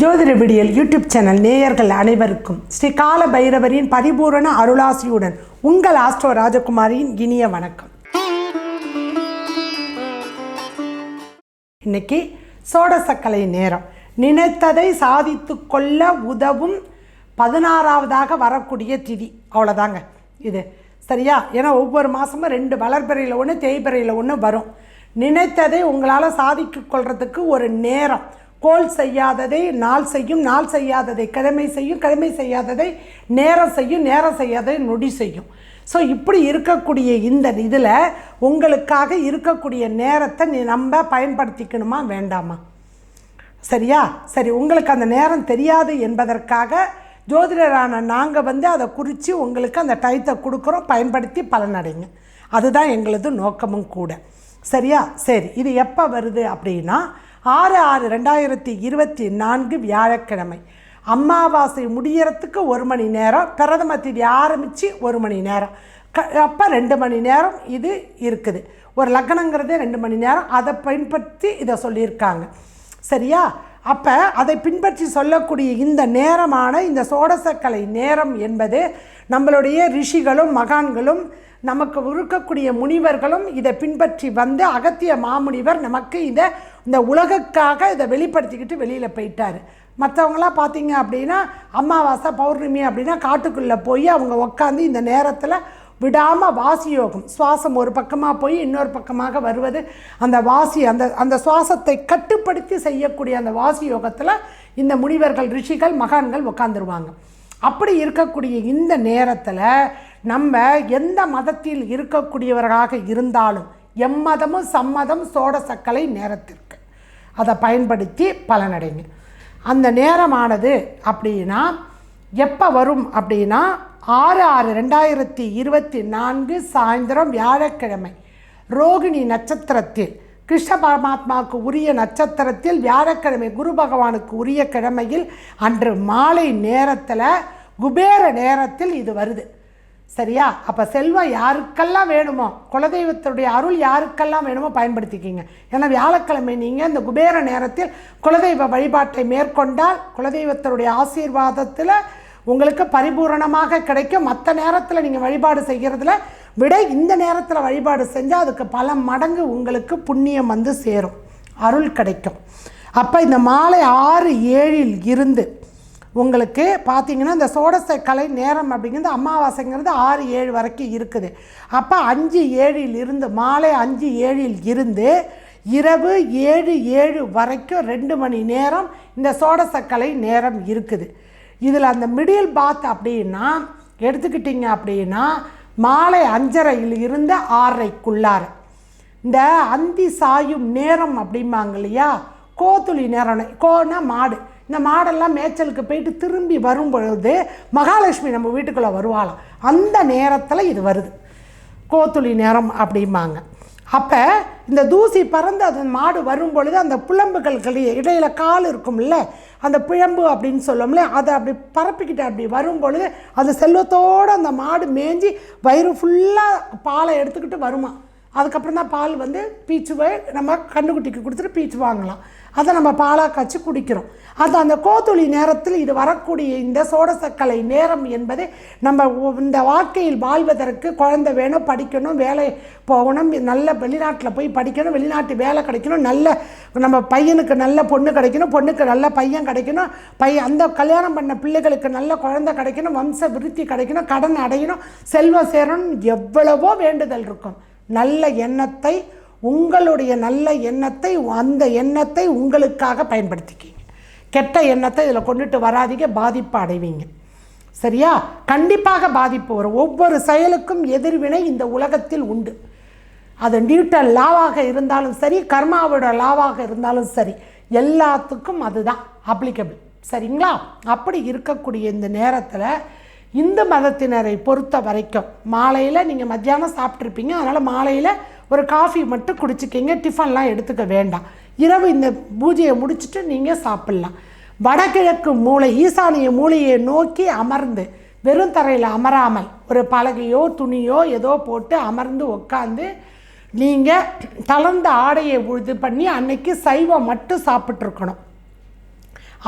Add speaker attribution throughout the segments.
Speaker 1: ஜோதிட விடியல் YouTube channel நேயர்கள் அனைவருக்கும் ஸ்ரீ கால பைரவரின் பரிபூரண அருளாசியுடன் உங்கள் ஆஸ்ட்ரோ ராஜகுமாரியின் இனிய வணக்கம். இன்னைக்கு சோடசக்கலை நேரம். நினைத்ததை சாதித்து கொள்ள உதவும் பதினாறாவதாக வரக்கூடிய திதி. அவ்வளோதாங்க இது சரியா? ஏன்னா ஒவ்வொரு மாதமும் ரெண்டு வளர்பிறையில் ஒன்று தேய்பிறையில் ஒன்று வரும். நினைத்ததை உங்களால் சாதிக்க கொள்றதுக்கு ஒரு நேரம். கோல் செய்யாததை நாள் செய்யும் நாள் செய்யாததை கிழமை செய்யும் கிழமை செய்யாததை நேரம் செய்யும் நேரம் செய்யாததை நொடி செய்யும். ஸோ இப்படி இருக்கக்கூடிய இந்த இதில் உங்களுக்காக இருக்கக்கூடிய நேரத்தை நீ நம்ம பயன்படுத்திக்கணுமா வேண்டாமா? சரியா? சரி உங்களுக்கு அந்த நேரம் தெரியாது என்பதற்காக ஜோதிடரான நாங்கள் வந்து அதை குறித்து உங்களுக்கு அந்த டயத்தை கொடுக்குறோம் பயன்படுத்தி பலனடைங்க அதுதான் எங்களது நோக்கமும் கூட. சரியா? சரி இது எப்போ வருது அப்படின்னா ஆறு ஆறு ரெண்டாயிரத்தி இருபத்தி நான்கு வியாழக்கிழமை. அமாவாசை முடியறதுக்கு ஒரு மணி நேரம் பிரதம திதி ஆரம்பித்து ஒரு மணி நேரம். க அப்போ ரெண்டு மணி நேரம் இது இருக்குது. ஒரு லக்னங்கிறதே ரெண்டு மணி நேரம். அதை பின்பற்றி இதை சொல்லியிருக்காங்க. சரியா? அப்போ அதை பின்பற்றி சொல்லக்கூடிய இந்த நேரமான இந்த சோடசக்கலை நேரம் என்பது நம்மளுடைய ரிஷிகளும் மகான்களும் நமக்கு இருக்கக்கூடிய முனிவர்களும் இதை பின்பற்றி வந்து அகத்திய மாமுனிவர் நமக்கு இதை இந்த உலகுக்காக இதை வெளிப்படுத்திக்கிட்டு வெளியில் போயிட்டார். மற்றவங்களாம் பார்த்தீங்க அப்படின்னா அமாவாசை பௌர்ணமி அப்படின்னா காட்டுக்குள்ளே போய் அவங்க உட்காந்து இந்த நேரத்தில் விடாமல் வாசி யோகம் சுவாசம் ஒரு பக்கமாக போய் இன்னொரு பக்கமாக வருவது அந்த வாசி அந்த அந்த சுவாசத்தை கட்டுப்படுத்தி செய்யக்கூடிய அந்த வாசி யோகத்தில் இந்த முனிவர்கள் ரிஷிகள் மகான்கள் உட்காந்துருவாங்க அப்படி இருக்கக்கூடிய இந்த நேரத்தில் நம்ம எந்த மதத்தில் இருக்கக்கூடியவர்களாக இருந்தாலும் எம்மதமும் சம்மதம் சோட சக்கலை நேரத்திற்கு. அதை பயன்படுத்தி பலனடைங்க. அந்த நேரமானது அப்படின்னா எப்போ வரும் அப்படின்னா ஆறு ஆறு ரெண்டாயிரத்தி இருபத்தி நான்கு சாயந்தரம் வியாழக்கிழமை ரோகிணி நட்சத்திரத்தில் கிருஷ்ண பரமாத்மாவுக்கு உரிய நட்சத்திரத்தில் வியாழக்கிழமை குரு பகவானுக்கு உரிய கிழமையில் அன்று மாலை நேரத்தில் குபேர நேரத்தில் இது வருது. சரியா? அப்போ செல்வம் யாருக்கெல்லாம் வேணுமோ குலதெய்வத்துடைய அருள் யாருக்கெல்லாம் வேணுமோ பயன்படுத்திக்கிங்க. ஏன்னா வியாழக்கிழமை நீங்கள் இந்த குபேர நேரத்தில் குலதெய்வ வழிபாட்டை மேற்கொண்டால் குலதெய்வத்தினுடைய ஆசீர்வாதத்தில் உங்களுக்கு பரிபூரணமாக கிடைக்கும். மற்ற நேரத்தில் நீங்கள் வழிபாடு செய்கிறதுல விட இந்த நேரத்தில் வழிபாடு செஞ்சால் அதுக்கு பல மடங்கு உங்களுக்கு புண்ணியம் வந்து சேரும். அருள் கிடைக்கும். அப்போ இந்த மாலை ஆறு ஏழில் இருந்து உங்களுக்கு பார்த்தீங்கன்னா இந்த சோடச கலை நேரம் அப்படிங்கிறது அமாவாசைங்கிறது ஆறு ஏழு வரைக்கும் இருக்குது. அப்போ அஞ்சு ஏழில் இருந்து மாலை அஞ்சு ஏழில் இருந்து இரவு ஏழு ஏழு வரைக்கும் ரெண்டு மணி நேரம் இந்த சோடசக்கலை நேரம் இருக்குது. இதில் அந்த மிடில் பாத் அப்படின்னா எடுத்துக்கிட்டிங்க அப்படின்னா மாலை அஞ்சரையில் இருந்து ஆறரைக்குள்ளார. இந்த அந்தி சாயும் நேரம் அப்படிம்பாங்க இல்லையா? கோத்துளி நேரம் கோனா மாடு. இந்த மாடெல்லாம் மேய்ச்சலுக்கு போயிட்டு திரும்பி வரும் பொழுது மகாலட்சுமி நம்ம வீட்டுக்குள்ளே வருவாளாம். அந்த நேரத்தில் இது வருது. கோத்துளி நேரம் அப்படிம்பாங்க. அப்போ இந்த தூசி பறந்து அது மாடு வரும் பொழுது அந்த புலம்புகள் இடையில் கால் இருக்கும்ல அந்த பிழம்பு அப்படின்னு சொல்லுவோம்ல அதை அப்படி பரப்பிக்கிட்டு அப்படி வரும் பொழுது அந்த செல்வத்தோடு அந்த மாடு மேய்ஞ்சி வயிறு ஃபுல்லாக பாலை எடுத்துக்கிட்டு வருமா. அதுக்கப்புறம் தான் பால் வந்து பீச்சுவை நம்ம கண்ணுக்குட்டிக்கு கொடுத்துட்டு பீச்சு வாங்கலாம். அதை நம்ம பாலாக காய்ச்சி குடிக்கிறோம். அது அந்த கோத்துளி நேரத்தில் இது வரக்கூடிய இந்த சோடசக்கலை நேரம் என்பது நம்ம இந்த வாழ்க்கையில் வாழ்வதற்கு குழந்தை வேணும் படிக்கணும் வேலை போகணும் நல்ல வெளிநாட்டில் போய் படிக்கணும் வெளிநாட்டு வேலை கிடைக்கணும் நல்ல நம்ம பையனுக்கு நல்ல பொண்ணு கிடைக்கணும் பொண்ணுக்கு நல்ல பையன் கிடைக்கணும் பையன் அந்த கல்யாணம் பண்ண பிள்ளைகளுக்கு நல்ல குழந்தை கிடைக்கணும் வம்ச விருத்தி கிடைக்கணும் கடன் அடையணும் செல்வம் சேரணும் எவ்வளவோ வேண்டுதல் இருக்கும். நல்ல எண்ணத்தை உங்களுடைய நல்ல எண்ணத்தை அந்த எண்ணத்தை உங்களுக்காக பயன்படுத்திக்கிங்க. கெட்ட எண்ணத்தை இதில் கொண்டுட்டு வராதீங்க பாதிப்பு அடைவீங்க. சரியா? கண்டிப்பாக பாதிப்பு வரும். ஒவ்வொரு செயலுக்கும் எதிர்வினை இந்த உலகத்தில் உண்டு. அது நியூட்டன் லாவாக இருந்தாலும் சரி கர்மாவோட லாவாக இருந்தாலும் சரி எல்லாத்துக்கும் அதுதான் அப்ளிகபிள் சரிங்களா? அப்படி இருக்கக்கூடிய இந்த நேரத்தில் இந்து மதத்தினரை பொறுத்த வரைக்கும் மாலையில் நீங்கள் மத்தியானம் சாப்பிட்ருப்பீங்க அதனால் மாலையில் ஒரு காஃபி மட்டும் குடிச்சிக்கிங்க டிஃபன்லாம் எடுத்துக்க வேண்டாம். இரவு இந்த பூஜையை முடிச்சுட்டு நீங்கள் சாப்பிட்லாம். வடகிழக்கு மூளை ஈசானிய மூளையை நோக்கி அமர்ந்து வெறும் தரையில் அமராமல் ஒரு பலகையோ துணியோ ஏதோ போட்டு அமர்ந்து உட்காந்து நீங்கள் தளர்ந்த ஆடையை இது பண்ணி அன்னைக்கு சைவம் மட்டும் சாப்பிட்ருக்கணும்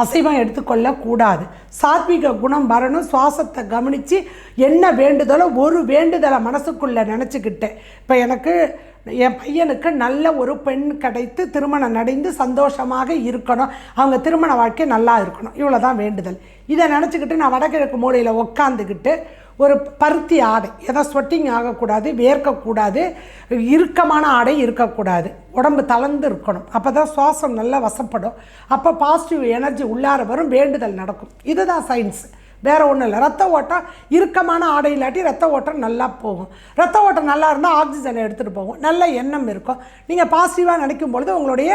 Speaker 1: அசைவம் எடுத்துக்கொள்ளக்கூடாது. சாத்விக குணம் வரணும். சுவாசத்தை கவனித்து என்ன வேண்டுதலோ ஒரு வேண்டுதலை மனசுக்குள்ளே நினச்சிக்கிட்டேன் இப்போ எனக்கு என் பையனுக்கு நல்ல ஒரு பெண் கிடைத்து திருமணம் நடைந்து சந்தோஷமாக இருக்கணும். அவங்க திருமண வாழ்க்கை நல்லா இருக்கணும். இவ்வளோ தான் வேண்டுதல். இதை நினச்சிக்கிட்டு நான் வடகிழக்கு மூலையில் உட்காந்துக்கிட்டு ஒரு பருத்தி ஆடை. எதை ஸ்வெட்டிங் ஆகக்கூடாது வேர்க்கக்கூடாது இறுக்கமான ஆடை இருக்கக்கூடாது. உடம்பு தளர்ந்து இருக்கணும். அப்போ தான் சுவாசம் நல்லா வசப்படும். அப்போ பாசிட்டிவ் எனர்ஜி உள்ளார வரும் வேண்டுதல் நடக்கும். இதுதான் சயின்ஸ் வேறு ஒன்றும் இல்லை. ரத்த ஓட்டம் இறுக்கமான ஆடை இல்லாட்டி ரத்த ஓட்டம் நல்லா போகும். ரத்த ஓட்டம் நல்லா இருந்தால் ஆக்சிஜனை எடுத்துகிட்டு போகும். நல்ல எண்ணம் இருக்கும். நீங்கள் பாசிட்டிவாக நினைக்கும் பொழுது உங்களுடைய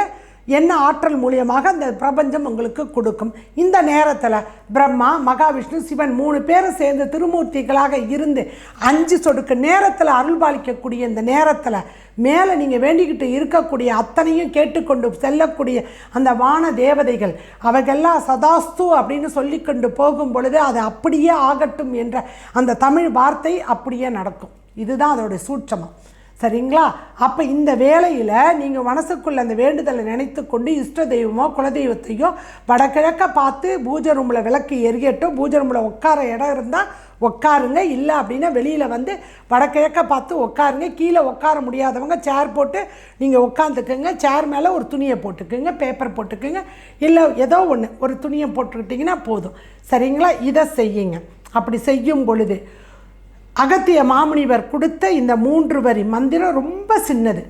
Speaker 1: என்ன ஆற்றல் மூலியமாக அந்த பிரபஞ்சம் உங்களுக்கு கொடுக்கும். இந்த நேரத்தில் பிரம்மா மகாவிஷ்ணு சிவன் மூணு பேரும் சேர்ந்து திருமூர்த்திகளாக இருந்து அஞ்சு சொடுக்கு நேரத்தில் அருள்பாலிக்கக்கூடிய இந்த நேரத்தில் மேலே நீங்கள் வேண்டிக்கிட்டு இருக்கக்கூடிய அத்தனையும் கேட்டுக்கொண்டு செல்லக்கூடிய அந்த வான தேவதைகள் அவைகள்லாம் சதாஸ்து அப்படின்னு சொல்லிக்கொண்டு போகும் பொழுது அது அப்படியே ஆகட்டும் என்ற அந்த தமிழ் வார்த்தை அப்படியே நடக்கும். இதுதான் அதோடைய சூட்சமம். சரிங்களா? அப்போ இந்த வேலையில் நீங்கள் மனசுக்குள்ள அந்த வேண்டுதலை நினைத்து கொண்டு இஷ்ட தெய்வமோ குலதெய்வத்தையோ வடகிழக்க பார்த்து பூஜை ரூமில் விளக்கு எரியட்டும் பூஜை ரூமில் உட்கார இடம் இருந்தால் உட்காருங்க. இல்லை அப்படின்னா வெளியில் வந்து வடகிழக்க பார்த்து உட்காருங்க. கீழே உட்கார முடியாதவங்க சேர் போட்டு நீங்கள் உட்காந்துக்குங்க சேர் மேலே ஒரு துணியை போட்டுக்குங்க பேப்பர் போட்டுக்குங்க. இல்லை ஏதோ ஒன்று ஒரு துணியை போட்டுக்கிட்டிங்கன்னா போதும். சரிங்களா? இதை செய்யுங்க. அப்படி செய்யும் பொழுது அகத்திய மாமுனிவர் கொடுத்த இந்த மூன்று வரி மந்திரம் ரொம்ப சின்னது.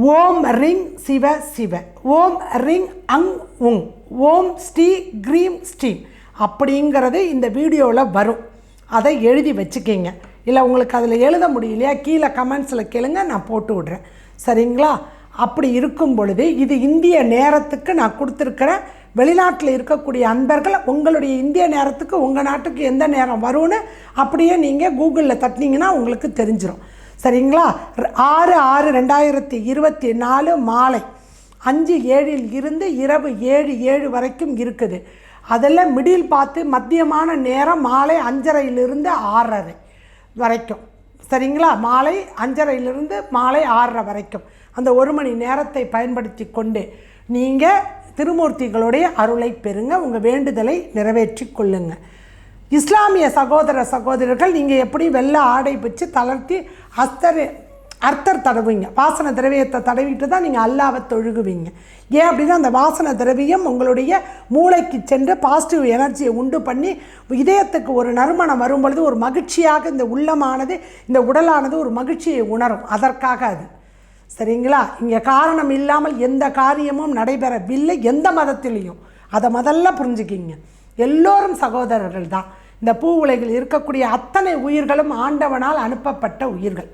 Speaker 1: ஓம் ரிங் சிவ சிவ. ஓம் ரிங் அங் உங். ஓம் ஸ்ரீ க்ரீம் ஸ்ரீம் அப்படிங்கிறது இந்த வீடியோவில் வரும். அதை எழுதி வச்சுக்கிங்க. இல்லை உங்களுக்கு அதில் எழுத முடியலையா? கீழே கமெண்ட்ஸில் கேளுங்க நான் போட்டு விட்றேன். சரிங்களா? அப்படி இருக்கும் பொழுது இது இந்திய நேரத்துக்கு நான் கொடுத்துருக்கிற வெளிநாட்டில் இருக்கக்கூடிய அன்பர்கள் உங்களுடைய இந்திய நேரத்துக்கு உங்கள் நாட்டுக்கு எந்த நேரம் வரும்னு அப்படியே நீங்கள் கூகுளில் தட்டினீங்கன்னா உங்களுக்கு தெரிஞ்சிடும் சரிங்களா? ர- ஆறு ஆறு ரெண்டாயிரத்தி இருபத்தி நாலு மாலை அஞ்சு ஏழில் இருந்து இரவு ஏழு ஏழு வரைக்கும் இருக்குது. அதில் மிடில் பார்த்து மத்தியமான நேரம் மாலை அஞ்சரையிலிருந்து ஆறரை வரைக்கும். சரிங்களா? மாலை அஞ்சரையிலிருந்து மாலை ஆறரை வரைக்கும். அந்த ஒரு மணி நேரத்தை பயன்படுத்தி கொண்டு நீங்கள் திருமூர்த்திகளுடைய அருளை பெறுங்க உங்கள் வேண்டுதலை நிறைவேற்றி கொள்ளுங்க. இஸ்லாமிய சகோதர சகோதரர்கள் நீங்கள் எப்படி வெள்ளை ஆடை பிச்சு தளர்த்தி அஸ்தர் அர்த்தர் தடவுவீங்க வாசன திரவியத்தை தடவிட்டு தான் நீங்கள் அல்லாவை தொழுகுவீங்க. ஏன் அப்படின்னா அந்த வாசன திரவியம் உங்களுடைய மூளைக்கு சென்று பாசிட்டிவ் எனர்ஜியை உண்டு பண்ணி இதயத்துக்கு ஒரு நறுமணம் வரும் பொழுது ஒரு மகிழ்ச்சியாக இந்த உள்ளமானது இந்த உடலானது ஒரு மகிழ்ச்சியை உணரும். அதற்காக அது. சரிங்களா? இங்கே காரணம் இல்லாமல் எந்த காரியமும் நடைபெறவில்லை எந்த மதத்திலையும். அதை முதல்ல புரிஞ்சுக்கிங்க. எல்லோரும் சகோதரர்கள் தான். இந்த பூ உலகில் இருக்கக்கூடிய அத்தனை உயிர்களும் ஆண்டவனால் அனுப்பப்பட்ட உயிர்கள்.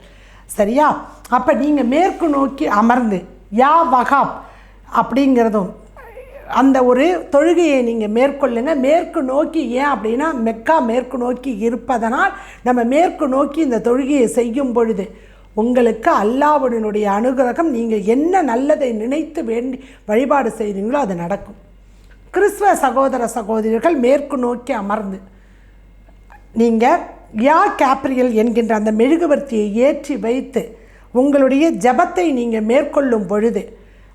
Speaker 1: சரியா? அப்போ நீங்கள் மேற்கு நோக்கி அமர்ந்து யா வகாப் அப்படிங்கிறதும் அந்த ஒரு தொழுகையை நீங்கள் மேற்கொள்ளுங்க. மேற்கு நோக்கி ஏன் அப்படின்னா மெக்கா மேற்கு நோக்கி இருப்பதனால் நம்ம மேற்கு நோக்கி இந்த தொழுகையை செய்யும் பொழுது உங்களுக்கு அல்லாவுடனுடைய அனுகிரகம் நீங்கள் என்ன நல்லதை நினைத்து வேண்டி வழிபாடு செய்கிறீங்களோ அது நடக்கும். கிறிஸ்துவ சகோதர சகோதரிகள் மேற்கு நோக்கி அமர்ந்து நீங்கள் யா கேப்ரியல் என்கின்ற அந்த மெழுகுவர்த்தியை ஏற்றி வைத்து உங்களுடைய ஜெபத்தை நீங்கள் மேற்கொள்ளும் பொழுது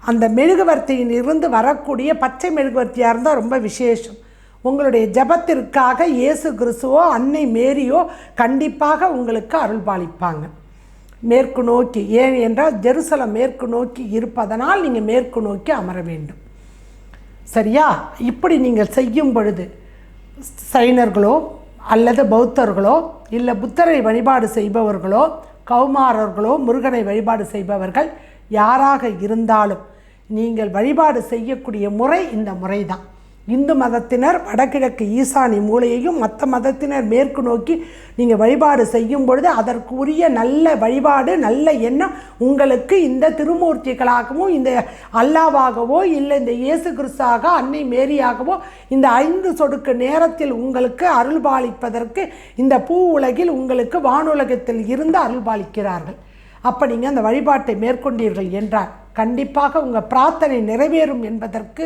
Speaker 1: அந்த மெழுகுவர்த்தியில் இருந்து வரக்கூடிய பச்சை மெழுகுவர்த்தியாக இருந்தால் ரொம்ப விசேஷம். உங்களுடைய ஜெபத்திற்காக இயேசு கிறிஸ்துவோ அன்னை மேரியோ கண்டிப்பாக உங்களுக்கு அருள்பாலிப்பாங்க. மேற்கு நோக்கி ஏன் என்றால் ஜெருசலம் மேற்கு நோக்கி இருப்பதனால் நீங்கள் மேற்கு நோக்கி அமர வேண்டும். சரியா? இப்படி நீங்கள் செய்யும் பொழுது சைனர்களோ அல்லது பௌத்தர்களோ இல்லை புத்தரை வழிபாடு செய்பவர்களோ கௌமாரர்களோ முருகனை வழிபாடு செய்பவர்கள் யாராக இருந்தாலும் நீங்கள் வழிபாடு செய்யக்கூடிய முறை இந்த முறை தான் இந்து மதத்தினர் வடகிழக்கு ஈசானி மூலையையும் மற்ற மதத்தினர் மேற்கு நோக்கி நீங்கள் வழிபாடு செய்யும் பொழுது அதற்குரிய நல்ல வழிபாடு நல்ல எண்ணம் உங்களுக்கு இந்த திருமூர்த்திகளாகவும் இந்த அல்லாவாகவோ இல்லை இந்த இயேசு கிறிஸ்தாக அன்னை மேரியாகவோ இந்த ஐந்து சொடுக்கு நேரத்தில் உங்களுக்கு அருள்பாலிப்பதற்கு இந்த பூ உலகில் உங்களுக்கு வானுலகத்தில் இருந்து அருள்பாலிக்கிறார்கள். அப்போ நீங்கள் அந்த வழிபாட்டை மேற்கொண்டீர்கள் என்றால் கண்டிப்பாக உங்கள் பிரார்த்தனை நிறைவேறும் என்பதற்கு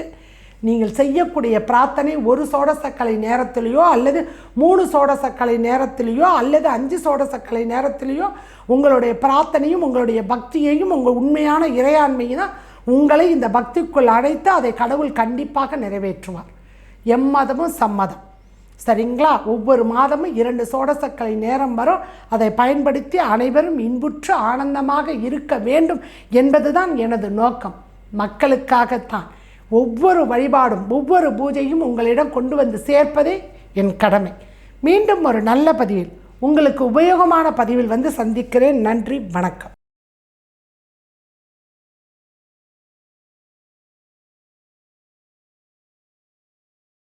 Speaker 1: நீங்கள் செய்யக்கூடிய பிரார்த்தனை ஒரு சோடசக்கலை நேரத்திலேயோ அல்லது மூணு சோடசக்கலை நேரத்திலேயோ அல்லது அஞ்சு சோடசக்கலை நேரத்திலேயோ உங்களுடைய பிரார்த்தனையும் உங்களுடைய பக்தியையும் உங்கள் உண்மையான இறையாண்மையும் தான் உங்களை இந்த பக்திக்குள் அழைத்து அதை கடவுள் கண்டிப்பாக நிறைவேற்றுவார். எம்மதமும் சம்மதம். சரிங்களா? ஒவ்வொரு மாதமும் இரண்டு சோடசக்கலை நேரம் வரும். அதை பயன்படுத்தி அனைவரும் இன்புற்று ஆனந்தமாக இருக்க வேண்டும் என்பதுதான் எனது நோக்கம். மக்களுக்காகத்தான். ஒவ்வொரு வழிபாடும் ஒவ்வொரு பூஜையும் உங்களிடம் கொண்டு வந்து சேர்ப்பதே என் கடமை. மீண்டும் ஒரு நல்ல பதிவில் உங்களுக்கு உபயோகமான பதிவில் வந்து சந்திக்கிறேன். நன்றி வணக்கம்.